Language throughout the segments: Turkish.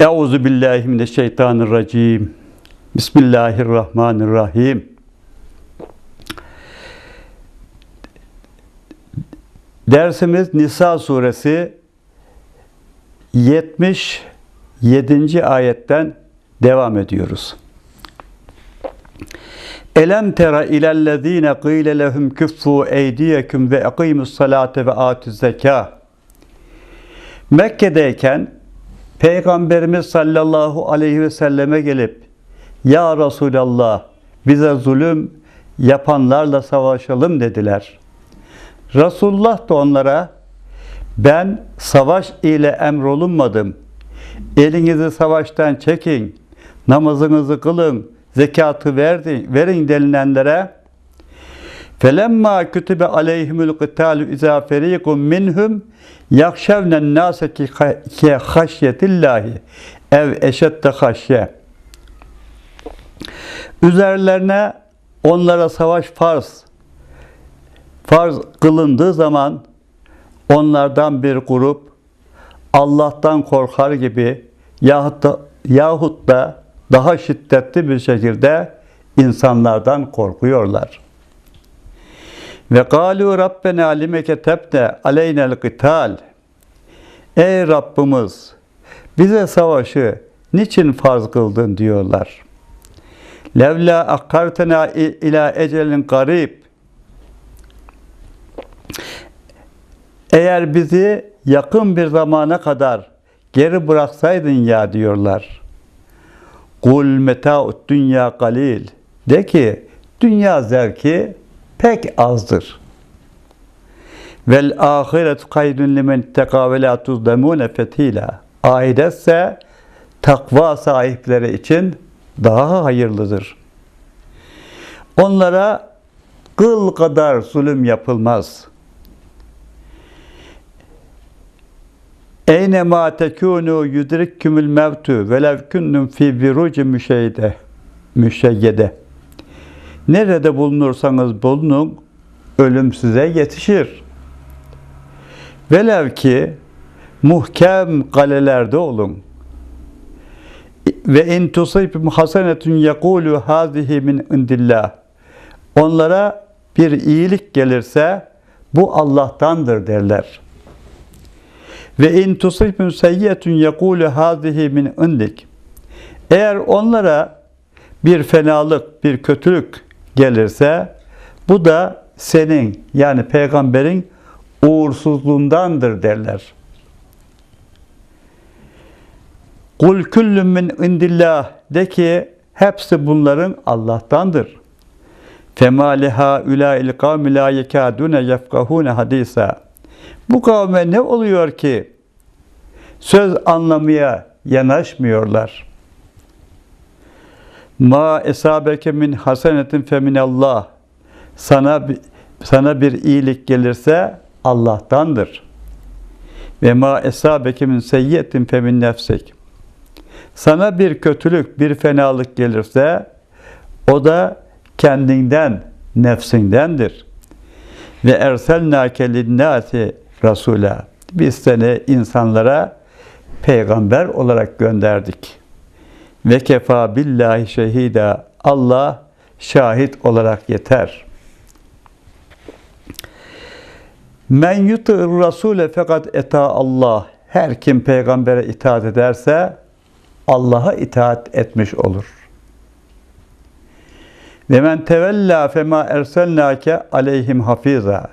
Euzu billahi mineşşeytanirracim. Bismillahirrahmanirrahim. Dersimiz Nisa suresi 77. ayetten devam ediyoruz. Elem tera ilellezine qile lehum küffu eydiyeküm ve ekimus salate ve atüz zeka. Mekke'deyken Peygamberimiz sallallahu aleyhi ve selleme gelip Ya Resulallah bize zulüm yapanlarla savaşalım dediler. Resulullah da onlara ben savaş ile emrolunmadım. Elinizi savaştan çekin, namazınızı kılın, zekatı verin, verin denilenlere Felemma kütübe aleyhimül kıtalu izâ ferîkum minhum yakşevnen nâse ki haşyetillahi ev eşette haşye. Üzerlerine onlara savaş farz farz kılındığı zaman onlardan bir grup Allah'tan korkar gibi yahut da, yahut da daha şiddetli bir şekilde insanlardan korkuyorlar. Ve galu Rabbena limeke tebne aleynel kıtal. Ey Rabbimiz bize savaşı niçin farz kıldın diyorlar. Levla akkartena ila ecelin garib. Eğer bizi yakın bir zamana kadar geri bıraksaydın ya diyorlar. Kul meta'ut dünya galil. De ki dünya zevki pek azdır. Vel ahiret kaydun limen teka ve la tuzlemune fetila. Ahiretse takva sahipleri için daha hayırlıdır. Onlara kıl kadar zulüm yapılmaz. Eyne ma tekunu yudrikkümül mevtu velev künnüm fi biruci müşeyde müşeyyede. Nerede bulunursanız bulunun, ölüm size yetişir. Velev ki muhkem kalelerde olun. Ve in tusibhum hasenetun yekulu hazihi min indillah. Onlara bir iyilik gelirse bu Allah'tandır derler. Ve in tusibhum seyyetun yekulu hazihi min indik. Eğer onlara bir fenalık, bir kötülük gelirse bu da senin yani peygamberin uğursuzluğundandır derler. Kul küllüm min indillah de ki hepsi bunların Allah'tandır. Fema liha ulail kavmi la yekadune yefkahune hadisa. Bu kavme ne oluyor ki söz anlamaya yanaşmıyorlar. Ma esabeke min hasenetin feminallah. Sana sana bir iyilik gelirse Allah'tandır. Ve ma esabeke min seyyiyetin femin nefsik. Sana bir kötülük, bir fenalık gelirse o da kendinden, nefsindendir. Ve erselnâke linnâsi rasûlâ. Biz seni insanlara peygamber olarak gönderdik. Ve kefa billahi şehida. Allah şahit olarak yeter. Men yutur rasule fakat eta Allah. Her kim peygambere itaat ederse Allah'a itaat etmiş olur. Ve men tevella fema erselnake aleyhim hafiza.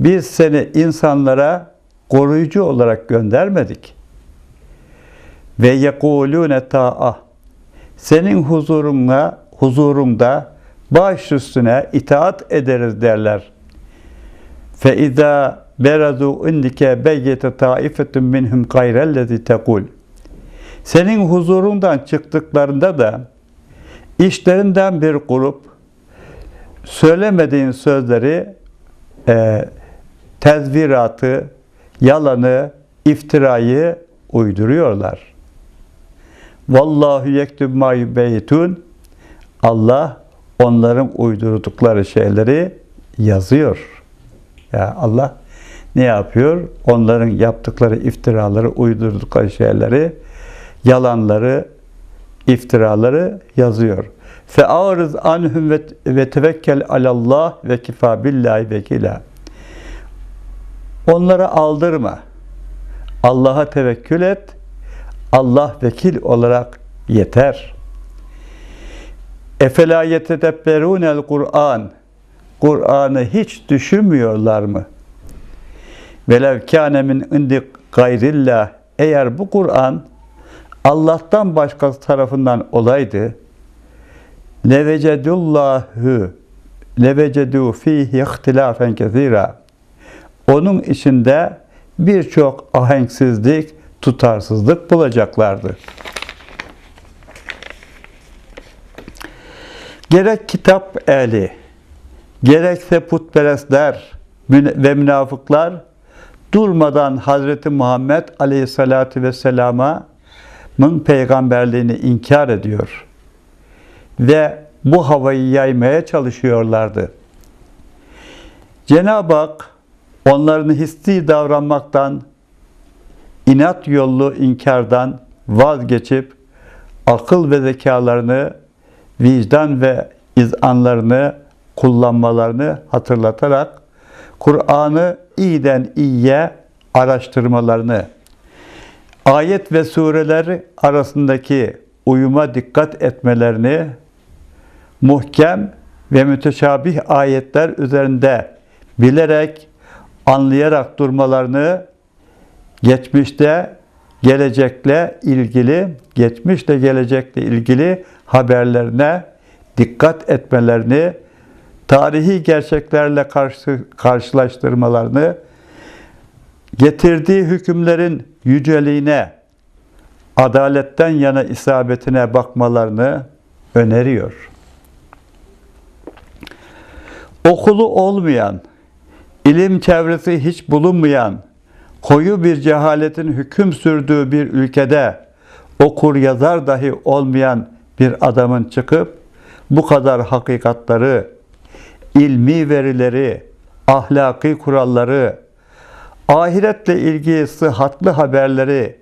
Biz seni insanlara koruyucu olarak göndermedik. Ve yekulune ta'a. Senin huzuruna, huzurunda baş üstüne itaat ederiz derler. Fe izâ berazu indike beyyete taifetun minhum gayrellezi tekul. Senin huzurundan çıktıklarında da işlerinden bir grup söylemediğin sözleri e, tezviratı, yalanı, iftirayı uyduruyorlar. Vallahu yektub ma yubayitun. Allah onların uydurdukları şeyleri yazıyor. Ya yani Allah ne yapıyor? Onların yaptıkları iftiraları, uydurdukları şeyleri yalanları, iftiraları yazıyor. Fe'arız anhum ve, ve tevekkel alallah ve kifa billahi vekila. Onlara aldırma. Allah'a tevekkül et. Allah vekil olarak yeter. Efela yetedebberunel Kur'an. Kur'an'ı hiç düşünmüyorlar mı? Velev kâne min indi gayrillah. Eğer bu Kur'an Allah'tan başkası tarafından olaydı, levecedullahu levecedu fihi ihtilafen kesira. Onun içinde birçok ahenksizlik, tutarsızlık bulacaklardı. Gerek kitap ehli, gerekse putperestler ve münafıklar durmadan Hazreti Muhammed Aleyhisselatü Vesselam'ın peygamberliğini inkar ediyor. Ve bu havayı yaymaya çalışıyorlardı. Cenab-ı Hak onların hissi davranmaktan, inat yollu inkardan vazgeçip akıl ve zekalarını, vicdan ve izanlarını kullanmalarını hatırlatarak Kur'an'ı iyiden iyiye araştırmalarını, ayet ve sureler arasındaki uyuma dikkat etmelerini, muhkem ve müteşabih ayetler üzerinde bilerek, anlayarak durmalarını, geçmişte gelecekle ilgili, geçmişle gelecekle ilgili haberlerine dikkat etmelerini, tarihi gerçeklerle karşı, karşılaştırmalarını, getirdiği hükümlerin yüceliğine, adaletten yana isabetine bakmalarını öneriyor. Okulu olmayan, ilim çevresi hiç bulunmayan, koyu bir cehaletin hüküm sürdüğü bir ülkede okur yazar dahi olmayan bir adamın çıkıp bu kadar hakikatları, ilmi verileri, ahlaki kuralları, ahiretle ilgili sıhhatli haberleri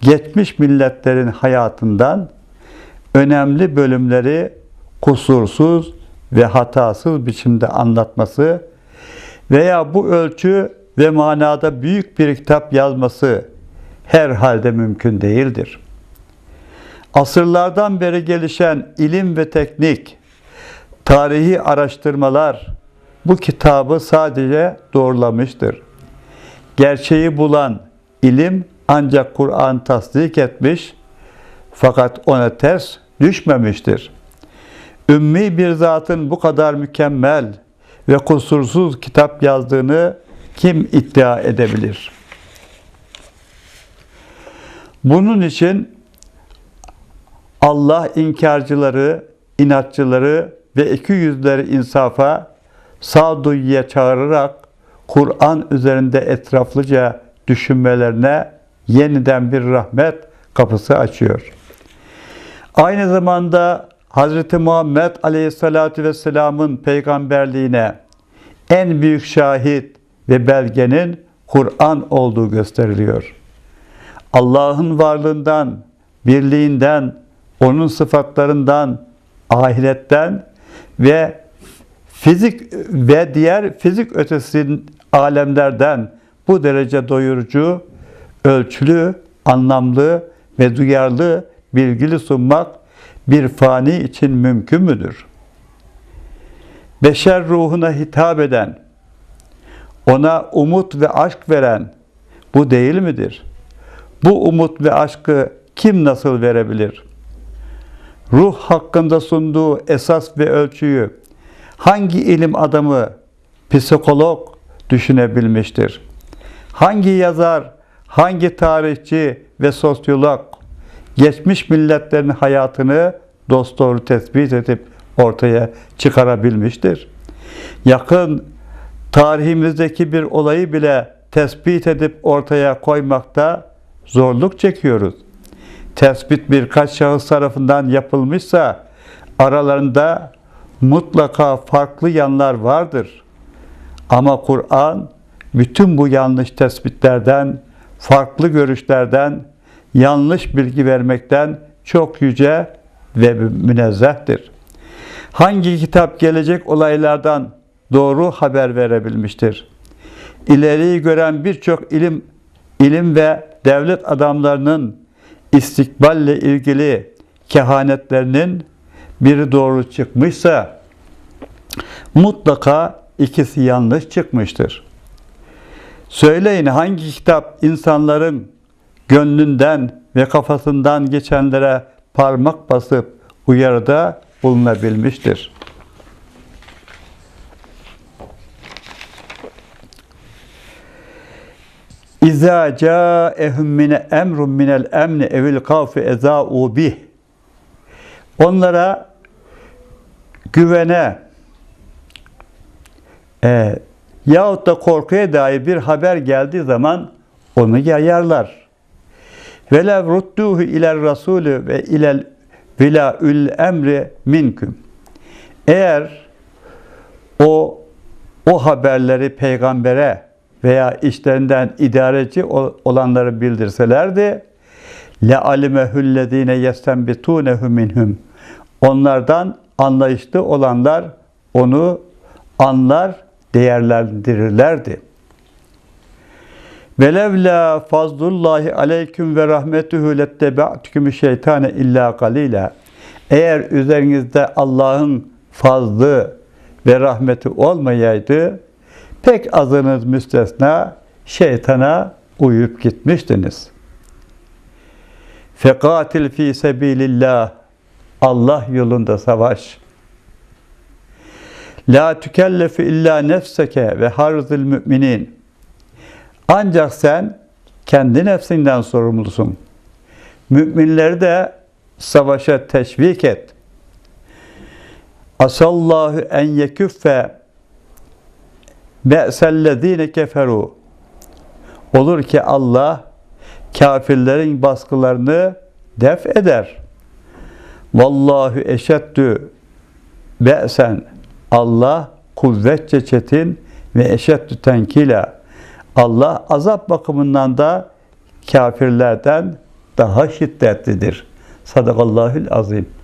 geçmiş milletlerin hayatından önemli bölümleri kusursuz ve hatasız biçimde anlatması veya bu ölçü ve manada büyük bir kitap yazması herhalde mümkün değildir. Asırlardan beri gelişen ilim ve teknik, tarihi araştırmalar bu kitabı sadece doğrulamıştır. Gerçeği bulan ilim ancak Kur'an tasdik etmiş fakat ona ters düşmemiştir. Ümmi bir zatın bu kadar mükemmel ve kusursuz kitap yazdığını kim iddia edebilir? Bunun için Allah inkarcıları, inatçıları ve iki yüzleri insafa sağduyuya çağırarak Kur'an üzerinde etraflıca düşünmelerine yeniden bir rahmet kapısı açıyor. Aynı zamanda Hz. Muhammed Aleyhisselatü Vesselam'ın peygamberliğine en büyük şahit ve belgenin Kur'an olduğu gösteriliyor. Allah'ın varlığından, birliğinden, onun sıfatlarından, ahiretten ve fizik ve diğer fizik ötesi alemlerden bu derece doyurucu, ölçülü, anlamlı ve duyarlı bilgili sunmak bir fani için mümkün müdür? Beşer ruhuna hitap eden, ona umut ve aşk veren bu değil midir? Bu umut ve aşkı kim nasıl verebilir? Ruh hakkında sunduğu esas ve ölçüyü hangi ilim adamı, psikolog düşünebilmiştir? Hangi yazar, hangi tarihçi ve sosyolog geçmiş milletlerin hayatını dosdoğru tespit edip ortaya çıkarabilmiştir? Yakın tarihimizdeki bir olayı bile tespit edip ortaya koymakta zorluk çekiyoruz. Tespit birkaç şahıs tarafından yapılmışsa aralarında mutlaka farklı yanlar vardır. Ama Kur'an bütün bu yanlış tespitlerden, farklı görüşlerden yanlış bilgi vermekten çok yüce ve münezzehtir. Hangi kitap gelecek olaylardan doğru haber verebilmiştir? İleriyi gören birçok ilim ilim ve devlet adamlarının istikballe ilgili kehanetlerinin biri doğru çıkmışsa mutlaka ikisi yanlış çıkmıştır. Söyleyin hangi kitap insanların gönlünden ve kafasından geçenlere parmak basıp uyarıda bulunabilmiştir. İza ca'ehum mine emrun minel emni evil kavfi eza'u bih. Onlara güvene e, yahut da korkuya dair bir haber geldiği zaman onu yayarlar. Velev rudduhu iler rasulü ve ilel vilaül emri minküm. Eğer o o haberleri peygambere veya işlerinden idareci olanları bildirselerdi le alimehüllezine yestenbitunehu minhum. Onlardan anlayışlı olanlar onu anlar, değerlendirirlerdi. Velevla fazlullahi aleyküm ve rahmetuhu lettebe'tüküm şeytane illa galila. Eğer üzerinizde Allah'ın fazlı ve rahmeti olmayaydı, pek azınız müstesna şeytana uyup gitmiştiniz. Fekatil fi sebilillah Allah yolunda savaş. La tükellefi illa nefseke ve harzil müminin. Ancak sen kendi nefsinden sorumlusun. Müminleri de savaşa teşvik et. Asallahu en yeküffe be'sellezine keferu. Olur ki Allah kafirlerin baskılarını def eder. Vallahu eşeddü be'sen. Allah kuvvetçe çetin ve eşeddü tenkila. Allah azap bakımından da kafirlerden daha şiddetlidir. Sadakallahül azim.